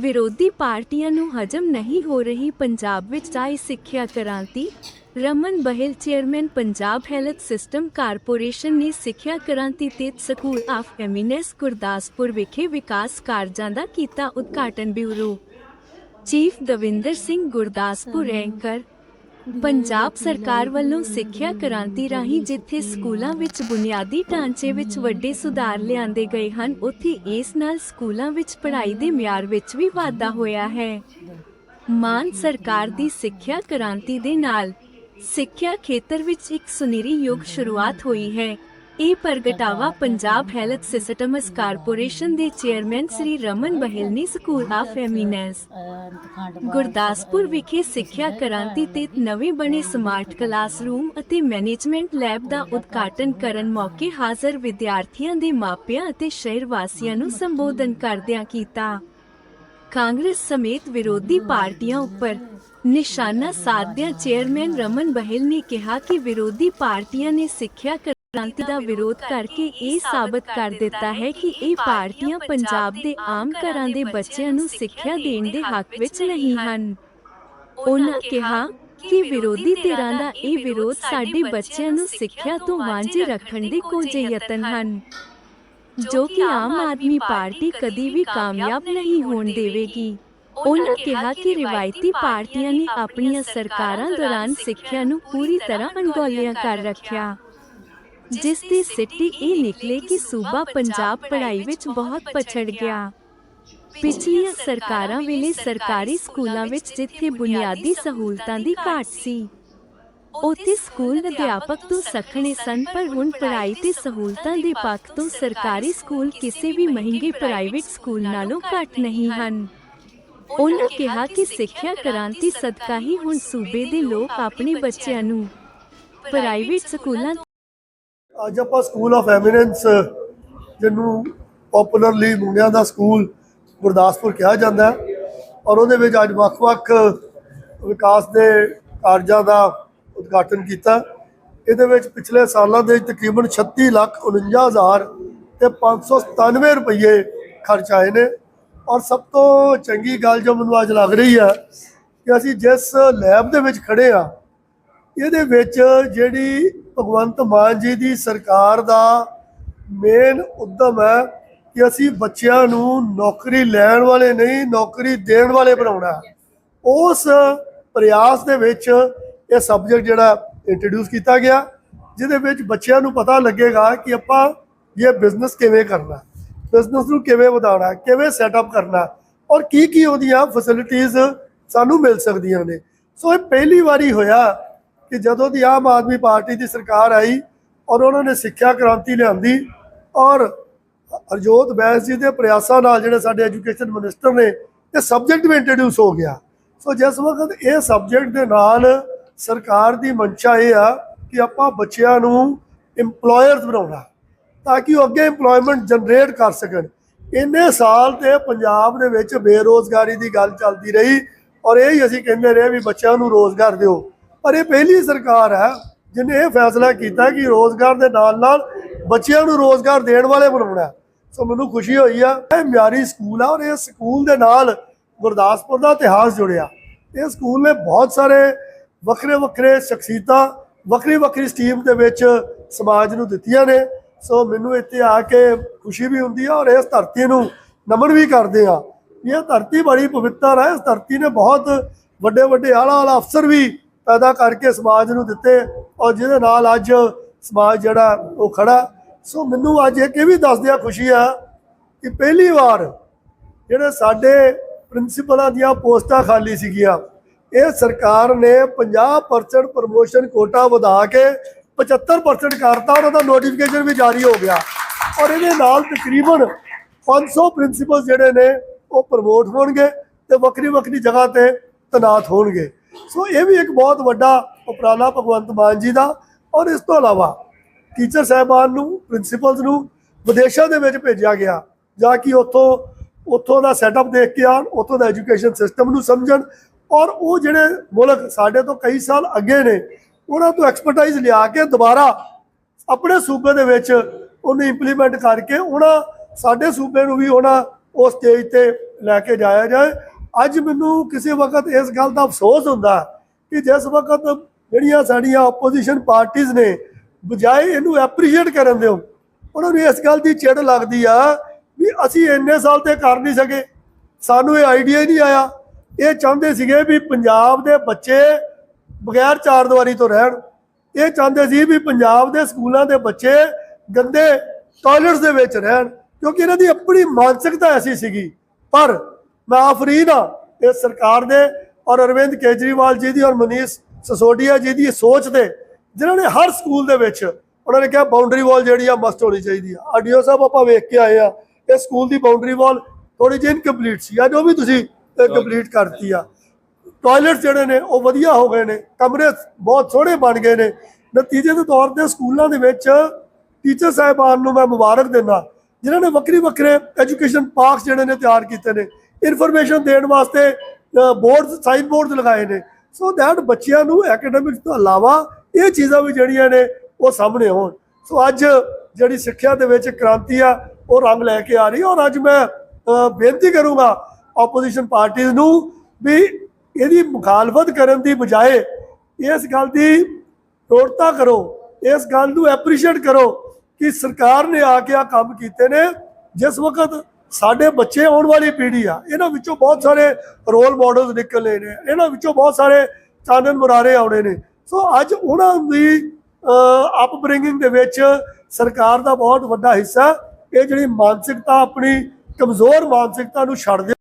ਵਿਰੋਧੀ ਪਾਰਟੀਆਂ ਨੂੰ ਹਜਮ ਨਹੀਂ ਹੋ ਰਹੀ ਪੰਜਾਬ ਵਿੱਚ ਆਈ ਸਿੱਖਿਆ ਕ੍ਰਾਂਤੀ Raman Behl chairman Punjab health system corporation ਨੇ ਸਿੱਖਿਆ ਕ੍ਰਾਂਤੀ ਤੇ ਸਕੂਲ ਆਫ ਐਮਿਨੈਸ ਗੁਰਦਾਸਪੁਰ ਵਿਖੇ ਵਿਕਾਸ ਕਾਰਜਾਂ ਦਾ ਕੀਤਾ ਉਦਘਾਟਨ bureau. Chief Davinder Singh Gurdaspur anchor Punjab ਸਰਕਾਰ ਵੱਲੋਂ ਸਿੱਖਿਆ ਕ੍ਰਾਂਤੀ ਰਾਹੀਂ ਜਿੱਥੇ ਸਕੂਲਾਂ ਵਿੱਚ ਬੁਨਿਆਦੀ ਢਾਂਚੇ ਵਿੱਚ ਵੱਡੇ ਸੁਧਾਰ ਲਿਆਂਦੇ ਗਏ ਹਨ, ਉੱਥੇ ਇਸ ਨਾਲ ਸਕੂਲਾਂ ਵਿੱਚ ਪੜ੍ਹਾਈ ਦੇ ਮਿਆਰ ਵਿੱਚ ਵੀ ਵਾਧਾ ਹੋਇਆ ਹੈ। ਮਾਨ ਸਰਕਾਰ ਦੀ ਸਿੱਖਿਆ ਕ੍ਰਾਂਤੀ ਦੇ ਨਾਲ ਸਿੱਖਿਆ ਖੇਤਰ ਵਿੱਚ ਇੱਕ ਸੁਨਹਿਰੀ ਯੁੱਗ ਸ਼ੁਰੂਆਤ ਹੋਈ ਹੈ। ਇਹ ਪ੍ਰਗਟਾਵਾ ਪੰਜਾਬ ਹੈਲਥ ਸਿਸਟਮਸ ਕਾਰਪੋਰੇਸ਼ਨ ਦੇ ਚੇਅਰਮੈਨ ਸ੍ਰੀ ਰਮਨ ਬਹਿਲ ਨੇ ਸਕੂਲ ਆਫ ਐਮਿਨੈਂਸ ਗੁਰਦਾਸਪੁਰ ਵਿਖੇ ਸਿੱਖਿਆ ਕ੍ਰਾਂਤੀ ਤੇ ਨਵੇਂ ਬਣੇ ਸਮਾਰਟ ਕਲਾਸਰੂਮ ਅਤੇ ਮੈਨੇਜਮੈਂਟ ਲੈਬ ਦਾ ਉਦਘਾਟਨ ਕਰਨ ਮੌਕੇ ਹਾਜ਼ਰ ਵਿਦਿਆਰਥੀਆਂ ਦੇ ਮਾਪਿਆਂ ਅਤੇ ਸ਼ਹਿਰ ਵਾਸੀਆਂ ਨੂੰ ਸੰਬੋਧਨ ਕਰਦਿਆਂ ਕੀਤਾ। ਕਾਂਗਰਸ ਸਮੇਤ ਵਿਰੋਧੀ ਪਾਰਟੀਆਂ ਉੱਪਰ ਨਿਸ਼ਾਨਾ ਸਾਧਦਿਆਂ ਚੇਅਰਮੈਨ ਰਮਨ ਬਹਿਲ ਨੇ ਕਿਹਾ ਕਿ ਵਿਰੋਧੀ ਪਾਰਟੀਆਂ ਨੇ ਸਿੱਖਿਆ ਕ੍ਰਾਂਤੀ ਦਾ ਵਿਰੋਧ ਕਰਕੇ ਇਹ ਸਾਬਤ ਕਰ ਦਿੱਤਾ ਹੈ ਕਿ ਇਹ ਪਾਰਟੀਆਂ ਪੰਜਾਬ ਦੇ ਆਮ ਘਰਾਂ ਦੇ ਬੱਚਿਆਂ ਨੂੰ ਸਿੱਖਿਆ ਦੇਣ ਦੇ ਹੱਕ ਵਿੱਚ ਨਹੀਂ ਹਨ। ਉਹਨਾਂ ਕਿਹਾ ਕਿ ਵਿਰੋਧੀ ਧਿਰਾਂ ਦਾ ਇਹ ਵਿਰੋਧ ਸਾਡੇ ਬੱਚਿਆਂ ਨੂੰ ਸਿੱਖਿਆ ਤੋਂ ਵਾਂਝੇ ਰੱਖਣ ਦੇ ਕੋਝੇ ਯਤਨ ਹਨ, ਜੋ ਕਿ ਆਮ ਆਦਮੀ ਪਾਰਟੀ ਕਦੀ ਵੀ ਕਾਮਯਾਬ ਨਹੀਂ ਹੋਣ ਦੇਵੇਗੀ। ਉਹਨਾਂ ਕਿਹਾ ਕਿ ਰਿਵਾਇਤੀ ਪਾਰਟੀਆਂ ਨੇ ਆਪਣੀਆਂ ਸਰਕਾਰਾਂ ਦੌਰਾਨ ਸਿੱਖਿਆ ਨੂੰ ਪੂਰੀ ਤਰ੍ਹਾਂ ਅਣਗੌਲਿਆ ਕਰ ਰੱਖਿਆ। ਜਿਸ ਦੀ ਸਿੱਟੀ ਇਹ ਨਿਕਲੇ ਕਿ ਸੂਬਾ ਪੰਜਾਬ ਪੜ੍ਹਾਈ ਵਿੱਚ ਬਹੁਤ ਪਛੜ ਗਿਆ। ਪਿਛਲੀਆਂ ਸਰਕਾਰਾਂ ਵੇਲੇ ਸਰਕਾਰੀ ਸਕੂਲਾਂ ਵਿੱਚ ਜਿੱਥੇ ਬੁਨਿਆਦੀ ਸਹੂਲਤਾਂ ਦੀ ਘਾਟ ਸੀ, ਉੱਥੇ ਸਕੂਲ ਅਧਿਆਪਕ ਤੋਂ ਸਖਣੇ ਸਨ, ਪਰ ਹੁਣ ਪੜ੍ਹਾਈ ਤੇ ਸਹੂਲਤਾਂ ਦੇ ਪੱਖ ਤੋਂ ਸਰਕਾਰੀ ਸਕੂਲ ਕਿਸੇ ਵੀ ਮਹਿੰਗੇ ਪ੍ਰਾਈਵੇਟ ਸਕੂਲ ਨਾਲੋਂ ਘੱਟ ਨਹੀਂ ਹਨ। ਉਹਨਾਂ ਕਿਹਾ ਕਿ ਸਿੱਖਿਆ ਕ੍ਰਾਂਤੀ ਸਦਕਾ ਹੀ ਹੁਣ ਸੂਬੇ ਦੇ ਲੋਕ ਆਪਣੇ ਬੱਚਿਆਂ ਨੂੰ ਪ੍ਰਾਈਵੇਟ ਸਕੂਲਾਂ ਅੱਜ ਆਪਾਂ ਸਕੂਲ ਆਫ ਐਮੀਨੈਂਸ ਜਿਹਨੂੰ ਪਪੂਲਰਲੀ ਮੁੰਡਿਆਂ ਦਾ ਸਕੂਲ ਗੁਰਦਾਸਪੁਰ ਕਿਹਾ ਜਾਂਦਾ ਹੈ। ਔਰ ਉਹਦੇ ਵਿੱਚ ਅੱਜ ਵੱਖ-ਵੱਖ ਵਿਕਾਸ ਦੇ ਕਾਰਜਾਂ ਦਾ ਉਦਘਾਟਨ ਕੀਤਾ। ਇਹਦੇ ਵਿੱਚ ਪਿਛਲੇ ਸਾਲਾਂ ਦੇ ਤਕਰੀਬਨ 36 ਲੱਖ 49 ਹਜ਼ਾਰ ਤੇ 597 ਰੁਪਏ ਖਰਚ ਆਏ ਨੇ। ਔਰ ਸਭ ਤੋਂ ਚੰਗੀ ਗੱਲ ਜੋ ਮੈਨੂੰ ਅੱਜ ਲੱਗ ਰਹੀ ਹੈ ਕਿ ਅਸੀਂ ਜਿਸ ਲੈਬ ਦੇ ਵਿੱਚ ਖੜੇ ਆ ਇਹਦੇ ਵਿੱਚ ਜਿਹੜੀ ਭਗਵੰਤ ਮਾਨ ਜੀ ਦੀ ਸਰਕਾਰ ਦਾ ਮੇਨ ਉਦਮ ਹੈ ਕਿ ਅਸੀਂ ਬੱਚਿਆਂ ਨੂੰ ਨੌਕਰੀ ਲੈਣ ਵਾਲੇ ਨਹੀਂ, ਨੌਕਰੀ ਦੇਣ ਵਾਲੇ ਬਣਾਉਣਾ ਉਸ ਪ੍ਰਯਾਸ ਦੇ ਵਿੱਚ ਇਹ ਸਬਜੈਕਟ ਜਿਹੜਾ ਇੰਟਰੋਡਿਊਸ ਕੀਤਾ ਗਿਆ, ਜਿਹਦੇ ਵਿੱਚ ਬੱਚਿਆਂ ਨੂੰ ਪਤਾ ਲੱਗੇਗਾ ਕਿ ਆਪਾਂ ਇਹ ਬਿਜ਼ਨਸ ਕਿਵੇਂ ਕਰਨਾ ਬਿਜ਼ਨਸ ਨੂੰ ਕਿਵੇਂ ਵਧਾਉਣਾ ਕਿਵੇਂ ਸੈਟਅਪ ਕਰਨਾ ਔਰ ਕੀ ਕੀ ਉਹਦੀਆਂ ਫੈਸਿਲਿਟੀਆਂ ਸਾਨੂੰ ਮਿਲ ਸਕਦੀਆਂ ਨੇ। ਸੋ ਇਹ ਪਹਿਲੀ ਵਾਰੀ ਹੋਇਆ ਕਿ ਜਦੋਂ ਦੀ ਆਮ ਆਦਮੀ ਪਾਰਟੀ ਦੀ ਸਰਕਾਰ ਆਈ ਔਰ ਉਹਨਾਂ ਨੇ ਸਿੱਖਿਆ ਕ੍ਰਾਂਤੀ ਲਿਆਂਦੀ ਔਰ ਹਰਜੋਤ ਬੈਂਸ ਜੀ ਦੇ ਪ੍ਰਯਾਸਾਂ ਨਾਲ ਜਿਹੜੇ ਸਾਡੇ ਐਜੂਕੇਸ਼ਨ ਮਿਨਿਸਟਰ ਨੇ, ਇਹ ਸਬਜੈਕਟ ਵੀ ਇੰਟਰੋਡਿਊਸ ਹੋ ਗਿਆ। ਸੋ ਜਿਸ ਵਕਤ ਇਹ ਸਬਜੈਕਟ ਦੇ ਨਾਲ ਸਰਕਾਰ ਦੀ ਮਨਸ਼ਾ ਇਹ ਆ ਕਿ ਆਪਾਂ ਬੱਚਿਆਂ ਨੂੰ EMPLOYERS ਬਣਾਉਣਾ, ਤਾਂ ਕਿ ਉਹ ਅੱਗੇ EMPLOYMENT ਜਨਰੇਟ ਕਰ ਸਕਣ। ਇੰਨੇ ਸਾਲ ਤੇ ਪੰਜਾਬ ਦੇ ਵਿੱਚ ਬੇਰੋਜ਼ਗਾਰੀ ਦੀ ਗੱਲ ਚੱਲਦੀ ਰਹੀ ਔਰ ਇਹ ਹੀ ਅਸੀਂ ਕਹਿੰਦੇ ਰਹੇ ਵੀ ਬੱਚਿਆਂ ਨੂੰ ਰੋਜ਼ਗਾਰ ਦਿਓ। ਪਰ ਇਹ ਪਹਿਲੀ ਸਰਕਾਰ ਹੈ ਜਿਹਨੇ ਇਹ ਫੈਸਲਾ ਕੀਤਾ ਕਿ ਰੋਜ਼ਗਾਰ ਦੇ ਨਾਲ ਨਾਲ ਬੱਚਿਆਂ ਨੂੰ ਰੋਜ਼ਗਾਰ ਦੇਣ ਵਾਲੇ ਬਣਾਉਣਾ ਸੋ ਮੈਨੂੰ ਖੁਸ਼ੀ ਹੋਈ ਆ। ਇਹ ਮਿਆਰੀ ਸਕੂਲ ਆ ਔਰ ਇਹ ਸਕੂਲ ਦੇ ਨਾਲ ਗੁਰਦਾਸਪੁਰ ਦਾ ਇਤਿਹਾਸ ਜੁੜਿਆ। ਇਹ ਸਕੂਲ ਨੇ ਬਹੁਤ ਸਾਰੇ ਵੱਖਰੇ ਵੱਖਰੇ ਸ਼ਖਸੀਅਤਾਂ, ਵੱਖਰੀ ਵੱਖਰੀ ਸਟੀਮ ਦੇ ਵਿੱਚ ਸਮਾਜ ਨੂੰ ਦਿੱਤੀਆਂ ਨੇ। ਸੋ ਮੈਨੂੰ ਇੱਥੇ ਆ ਕੇ ਖੁਸ਼ੀ ਵੀ ਹੁੰਦੀ ਆ ਔਰ ਇਸ ਧਰਤੀ ਨੂੰ ਨਮਨ ਵੀ ਕਰਦੇ ਆ। ਇਹ ਧਰਤੀ ਬੜੀ ਪਵਿੱਤਰ ਹੈ ਇਸ ਧਰਤੀ ਨੇ ਬਹੁਤ ਵੱਡੇ ਵੱਡੇ ਆਲਾ ਆਲਾ ਅਫਸਰ ਵੀ ਪੈਦਾ ਕਰਕੇ ਸਮਾਜ ਨੂੰ ਦਿੱਤੇ ਔਰ ਜਿਹਦੇ ਨਾਲ ਅੱਜ ਸਮਾਜ ਜਿਹੜਾ ਉਹ ਖੜਾ। ਸੋ ਮੈਨੂੰ ਅੱਜ ਇੱਕ ਇਹ ਵੀ ਦੱਸਦਿਆਂ ਖੁਸ਼ੀ ਆ ਕਿ ਪਹਿਲੀ ਵਾਰ ਜਿਹੜੇ ਸਾਡੇ ਪ੍ਰਿੰਸੀਪਲਾਂ ਦੀਆਂ ਪੋਸਟਾਂ ਖਾਲੀ ਸੀਗੀਆਂ, ਇਹ ਸਰਕਾਰ ਨੇ 50% ਪ੍ਰਮੋਸ਼ਨ ਕੋਟਾ ਵਧਾ ਕੇ 75% ਕਰਤਾ ਔਰ ਉਹਦਾ ਨੋਟੀਫਿਕੇਸ਼ਨ ਵੀ ਜਾਰੀ ਹੋ ਗਿਆ। ਔਰ ਇਹਦੇ ਨਾਲ ਤਕਰੀਬਨ 500 ਪ੍ਰਿੰਸੀਪਲ ਜਿਹੜੇ ਨੇ, ਉਹ ਪ੍ਰਮੋਟ ਹੋਣਗੇ ਤੇ ਵੱਖਰੀ ਵੱਖਰੀ ਜਗ੍ਹਾ ਤੇ ਤਨਾਤ ਹੋਣਗੇ। ਸੋ ਇਹ ਵੀ ਇੱਕ ਬਹੁਤ ਵੱਡਾ ਉਪਰਾਲਾ ਭਗਵੰਤ ਮਾਨ ਜੀ ਦਾ ਔਰ ਇਸ ਤੋਂ ਇਲਾਵਾ ਟੀਚਰ ਸਾਹਿਬਾਨ ਨੂੰ ਪ੍ਰਿੰਸੀਪਲਸ ਨੂੰ ਵਿਦੇਸ਼ਾਂ ਦੇ ਵਿੱਚ ਭੇਜਿਆ ਗਿਆ, ਜਾਂ ਕਿ ਉੱਥੋਂ ਉੱਥੋਂ ਦਾ ਸੈਟਅਪ ਦੇਖ ਕੇ ਆਉਣ, ਉੱਥੋਂ ਦਾ ਐਜੂਕੇਸ਼ਨ ਸਿਸਟਮ ਨੂੰ ਸਮਝਣ ਔਰ ਉਹ ਜਿਹੜੇ ਮੁਲਕ ਸਾਡੇ ਤੋਂ ਕਈ ਸਾਲ ਅੱਗੇ ਨੇ, ਉਹਨਾਂ ਤੋਂ ਐਕਸਪਰਟਾਈਜ਼ ਲਿਆ ਕੇ ਦੁਬਾਰਾ ਆਪਣੇ ਸੂਬੇ ਦੇ ਵਿੱਚ ਉਹਨੂੰ ਇੰਪਲੀਮੈਂਟ ਕਰਕੇ ਉਹਨਾਂ, ਸਾਡੇ ਸੂਬੇ ਨੂੰ ਵੀ ਉਹਨਾਂ ਉਹ ਸਟੇਜ ਤੇ ਲੈ ਕੇ ਜਾਇਆ ਜਾਏ ਅੱਜ ਮੈਨੂੰ ਕਿਸੇ ਵਕਤ ਇਸ ਗੱਲ ਦਾ ਅਫਸੋਸ ਹੁੰਦਾ ਕਿ ਜਿਸ ਵਕਤ ਜਿਹੜੀਆਂ ਸਾਡੀਆਂ ਆਪੋਜੀਸ਼ਨ ਪਾਰਟੀਆਂ ਨੇ, ਬਜਾਏ ਇਹਨੂੰ ਐਪਰੀਸ਼ੀਏਟ ਕਰਨ ਦਿਓ, ਉਹਨਾਂ ਨੂੰ ਇਸ ਗੱਲ ਦੀ ਚਿੜ ਲੱਗਦੀ ਆ ਵੀ ਅਸੀਂ ਇੰਨੇ ਸਾਲ ਤੇ ਕਰ ਨਹੀਂ ਸਕੇ। ਸਾਨੂੰ ਇਹ ਆਈਡੀਆ ਹੀ ਨਹੀਂ ਆਇਆ। ਇਹ ਚਾਹੁੰਦੇ ਸੀਗੇ ਵੀ ਪੰਜਾਬ ਦੇ ਬੱਚੇ ਬਗੈਰ ਚਾਰ ਦੀਵਾਰੀ ਤੋਂ ਰਹਿਣ। ਇਹ ਚਾਹੁੰਦੇ ਸੀ ਵੀ ਪੰਜਾਬ ਦੇ ਸਕੂਲਾਂ ਦੇ ਬੱਚੇ ਗੰਦੇ ਟਾਇਲਟਸ ਦੇ ਵਿੱਚ ਰਹਿਣ, ਕਿਉਂਕਿ ਇਹਨਾਂ ਦੀ ਆਪਣੀ ਮਾਨਸਿਕਤਾ ਐਸੀ ਸੀਗੀ। ਪਰ ਮੈਂ ਆਫਰੀਨ ਆ ਇਸ ਸਰਕਾਰ ਦੇ ਔਰ ਅਰਵਿੰਦ ਕੇਜਰੀਵਾਲ ਜੀ ਦੀ ਔਰ ਮਨੀਸ਼ ਸਸੋਡੀਆ ਜੀ ਦੀ ਸੋਚ ਦੇ ਜਿਨ੍ਹਾਂ ਨੇ ਹਰ ਸਕੂਲ ਦੇ ਵਿੱਚ ਉਹਨਾਂ ਨੇ ਕਿਹਾ ਬਾਉਂਡਰੀ ਵਾਲ ਜਿਹੜੀ ਆ ਮਸਟ ਹੋਣੀ ਚਾਹੀਦੀ ਆ। ਆਡੀਓ ਸਾਹਿਬ ਆਪਾਂ ਵੇਖ ਕੇ ਆਏ ਆ ਇਹ ਸਕੂਲ ਦੀ ਬਾਉਂਡਰੀ ਵਾਲ ਥੋੜੀ ਜਿਹੀ ਇਨਕੰਪਲੀਟ ਸੀ, ਅੱਜ ਉਹ ਵੀ ਤੁਸੀਂ ਕੰਪਲੀਟ ਕਰਤੀ ਆ। ਟਾਇਲਟ ਜਿਹੜੇ ਨੇ, ਉਹ ਵਧੀਆ ਹੋ ਗਏ ਨੇ, ਕਮਰੇ ਬਹੁਤ ਸੋਹਣੇ ਬਣ ਗਏ ਨੇ। ਨਤੀਜੇ ਦੇ ਤੌਰ ਤੇ ਸਕੂਲਾਂ ਦੇ ਵਿੱਚ ਟੀਚਰ ਸਾਹਿਬਾਨ ਨੂੰ ਮੈਂ ਮੁਬਾਰਕ ਦਿੰਦਾ, ਜਿਨ੍ਹਾਂ ਨੇ ਵੱਖਰੀ ਵੱਖਰੇ ਐਜੂਕੇਸ਼ਨ ਪਾਰਕਸ ਜਿਹੜੇ ਨੇ ਤਿਆਰ ਕੀਤੇ ਨੇ। ਇਨਫੋਰਮੇਸ਼ਨ ਦੇਣ ਵਾਸਤੇ ਬੋਰਡਸ ਸਾਈਨ ਬੋਰਡਸ ਲਗਾਏ ਨੇ। ਸੋ ਦੈਟ ਬੱਚਿਆਂ ਨੂੰ ਐਕੈਡੈਮਿਕਸ ਤੋਂ ਇਲਾਵਾ ਇਹ ਚੀਜ਼ਾਂ ਵੀ ਜਿਹੜੀਆਂ ਨੇ, ਉਹ ਸਾਹਮਣੇ ਆਉਣ। ਸੋ ਅੱਜ ਜਿਹੜੀ ਸਿੱਖਿਆ ਦੇ ਵਿੱਚ ਕ੍ਰਾਂਤੀ ਆ, ਉਹ ਰੰਗ ਲੈ ਕੇ ਆ ਰਹੀ ਔਰ ਅੱਜ ਮੈਂ ਬੇਨਤੀ ਕਰੂੰਗਾ ਆਪੋਜੀਸ਼ਨ ਪਾਰਟੀਆਂ ਨੂੰ ਵੀ ਇਹਦੀ ਮੁਖਾਲਫਤ ਕਰਨ ਦੀ ਬਜਾਏ ਇਸ ਗੱਲ ਦੀ ਪ੍ਰੋੜਤਾ ਕਰੋ, ਇਸ ਗੱਲ ਨੂੰ ਐਪਰੀਸ਼ੀਏਟ ਕਰੋ ਕਿ ਸਰਕਾਰ ਨੇ ਆ ਕੇ ਆ ਕੰਮ ਕੀਤੇ ਨੇ। ਜਿਸ ਵਕਤ ਸਾਡੇ ਬੱਚੇ ਆਉਣ ਵਾਲੀ ਪੀੜ੍ਹੀ ਆ, ਇਹਨਾਂ ਵਿੱਚੋਂ ਬਹੁਤ ਸਾਰੇ ਰੋਲ ਮਾਡਲਸ ਨਿਕਲਨੇ ਨੇ, ਇਹਨਾਂ ਵਿੱਚੋਂ ਬਹੁਤ ਸਾਰੇ ਚਾਨਣ ਮੁਰਾਰੇ ਆਉਣੇ ਨੇ। ਸੋ ਅੱਜ ਉਹਨਾਂ ਦੀ ਅਪਬ੍ਰਿੰਗਿੰਗ ਦੇ ਵਿੱਚ ਸਰਕਾਰ ਦਾ ਬਹੁਤ ਵੱਡਾ ਹਿੱਸਾ, ਇਹ ਜਿਹੜੀ ਮਾਨਸਿਕਤਾ ਆਪਣੀ ਕਮਜ਼ੋਰ ਮਾਨਸਿਕਤਾ ਨੂੰ ਛੱਡ ਦੇ